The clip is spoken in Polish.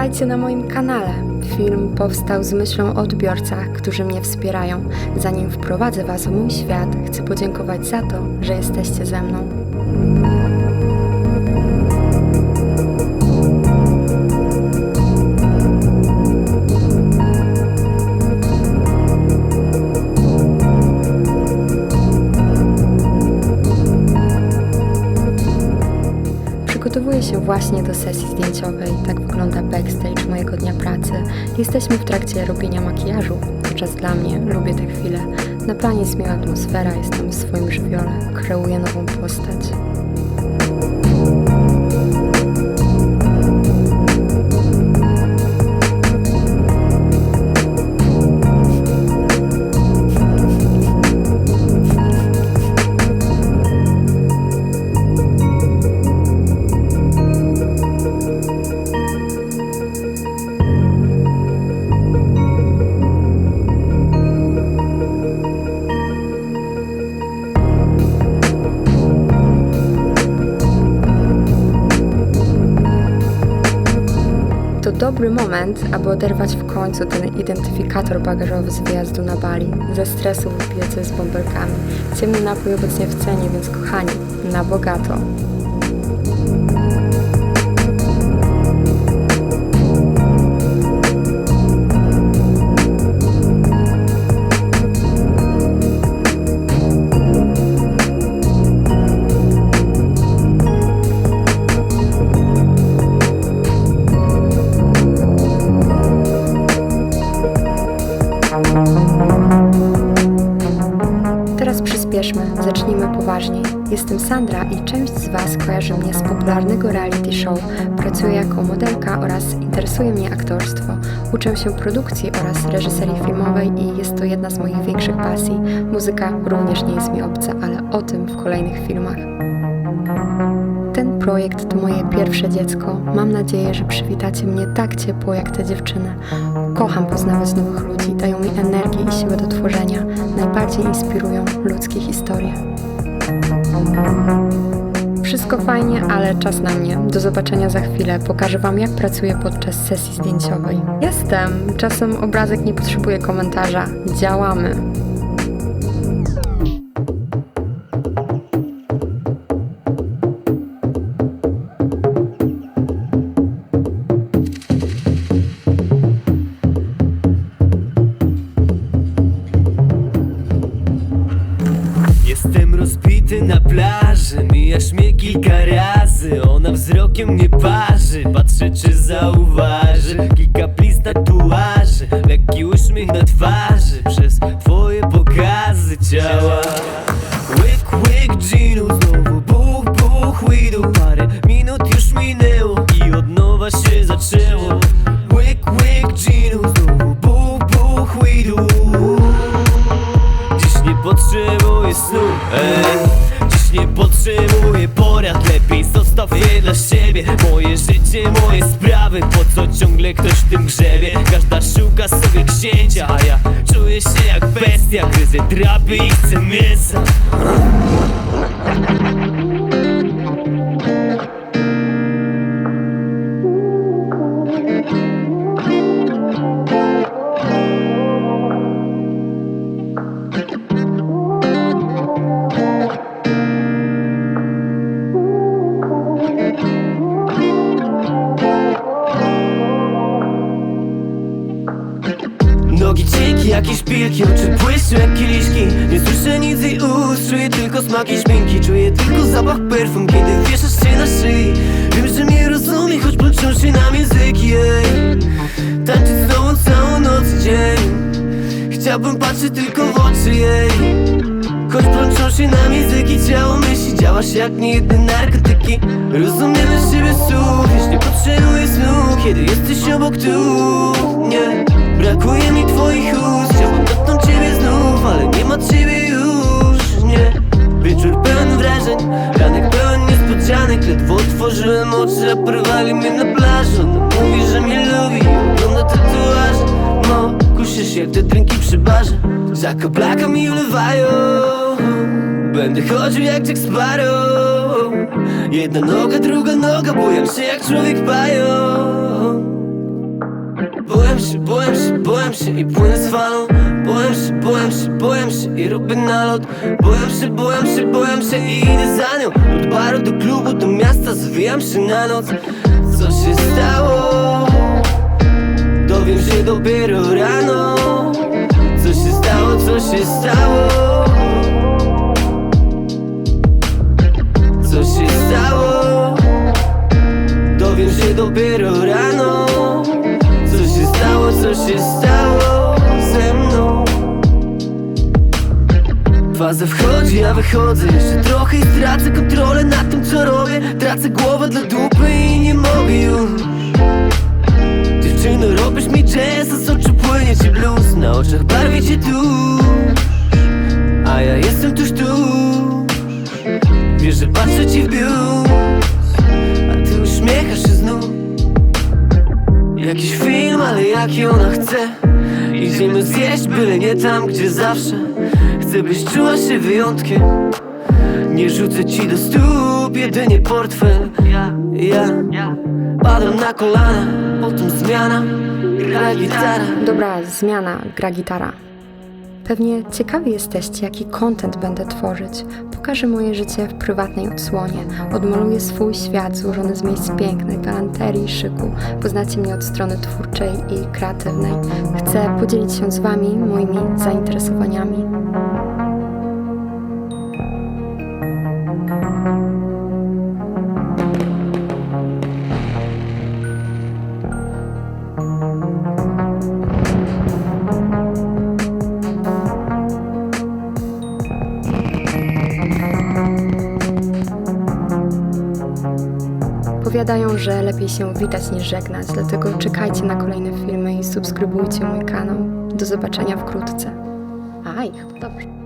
Witajcie na moim kanale. Film powstał z myślą o odbiorcach, którzy mnie wspierają. Zanim wprowadzę Was w mój świat, chcę podziękować za to, że jesteście ze mną. Przygotowuję się właśnie do sesji zdjęciowej. Tak wygląda backstage mojego dnia pracy. Jesteśmy w trakcie robienia makijażu. Czas dla mnie, lubię te chwile. Na planie jest miła atmosfera, jestem w swoim żywiole, kreuję nową postać. Dobry moment, aby oderwać w końcu ten identyfikator bagażowy z wyjazdu na Bali. Ze stresu coś z bąbelkami. Ciemny napój obecnie w cenie, więc kochani, na bogato. Zacznijmy poważniej. Jestem Sandra i część z Was kojarzy mnie z popularnego reality show. Pracuję jako modelka oraz interesuje mnie aktorstwo. Uczę się produkcji oraz reżyserii filmowej i jest to jedna z moich większych pasji. Muzyka również nie jest mi obca, ale o tym w kolejnych filmach. Projekt to moje pierwsze dziecko. Mam nadzieję, że przywitacie mnie tak ciepło jak te dziewczyny. Kocham poznawać nowych ludzi, dają mi energię i siłę do tworzenia. Najbardziej inspirują ludzkie historie. Wszystko fajnie, ale czas na mnie. Do zobaczenia za chwilę. Pokażę Wam, jak pracuję podczas sesji zdjęciowej. Jestem! Czasem obrazek nie potrzebuje komentarza. Działamy! Rozbity na plaży Mijasz mnie kilka razy Ona wzrokiem mnie parzy Patrzę czy zauważy Kilka plis tatuaży Lekki uśmiech na twarzy Przez twoje pokazy ciała. Łyk, łyk ginu Znowu buch, buch weedu Parę minut już minęło I od nowa się zaczęło Dziś nie potrzebuję porad Lepiej zostaw je dla siebie. Moje życie, moje sprawy Po co ciągle ktoś w tym grzebie Każda szuka sobie księcia A ja czuję się jak bestia. Gryzę drapy i chcę mięsa Nogi cienkie, jakieś szpilki, oczy błyszczą jak kieliszki. Nie słyszę nic jej ust, czuję tylko smaki szminki. Czuję tylko zapach perfum, kiedy wieszasz się na szyi. Wiem, że mnie rozumie, choć plączą się nam języki ej. Tańczyć z tobą całą noc i dzień. Chciałbym patrzeć tylko w oczy jej Choć plączą się nam języki, ciało myśli. Działasz jak niejedne narkotyki Rozumiemy siebie słów, otworzyłem oczy, a porwali mnie na plaży Ona mówi, że mnie lubi, ogląda tatuaże No, kuszę się te drinki przy barze. Za kablaka mi ulewają. Będę chodził jak Jack Sparrow. Jedna noga, druga noga, bujam się jak człowiek pająk się, boję się, boję się i płynę z falą. Boję się, boję się, boję się i robię nalot. Boję się, boję się, boję się i zwijam się na noc. Co się stało? Dowiem się dopiero rano. Co się stało, co się stało Faza wchodzi, a wychodzę. Jeszcze trochę i stracę kontrolę nad tym co robię. Tracę głowę dla dupy i nie mogę już. Dziewczyno, robisz mi a z oczu płynie ci blues Na oczach barwi cię tu A ja jestem tuż tu. Wiesz, że patrzę ci w biust A ty uśmiechasz się znów. Jakiś film, ale jaki ona chce? Idziemy zjeść, byle nie tam, gdzie zawsze Chcę, byś czuła się wyjątkiem Nie rzucę ci do stóp, jedynie portfel Ja, ja, padam na kolana Potem zmiana, gra gitara Dobra, zmiana, gra gitara. Pewnie ciekawi jesteście, jaki content będę tworzyć. Pokażę moje życie w prywatnej odsłonie. Odmaluję swój świat złożony z miejsc pięknych, galanterii, szyku. Poznacie mnie od strony twórczej i kreatywnej. Chcę podzielić się z Wami moimi zainteresowaniami. Powiadają, że lepiej się witać niż żegnać, dlatego czekajcie na kolejne filmy i subskrybujcie mój kanał. Do zobaczenia wkrótce. Aj, dobrze.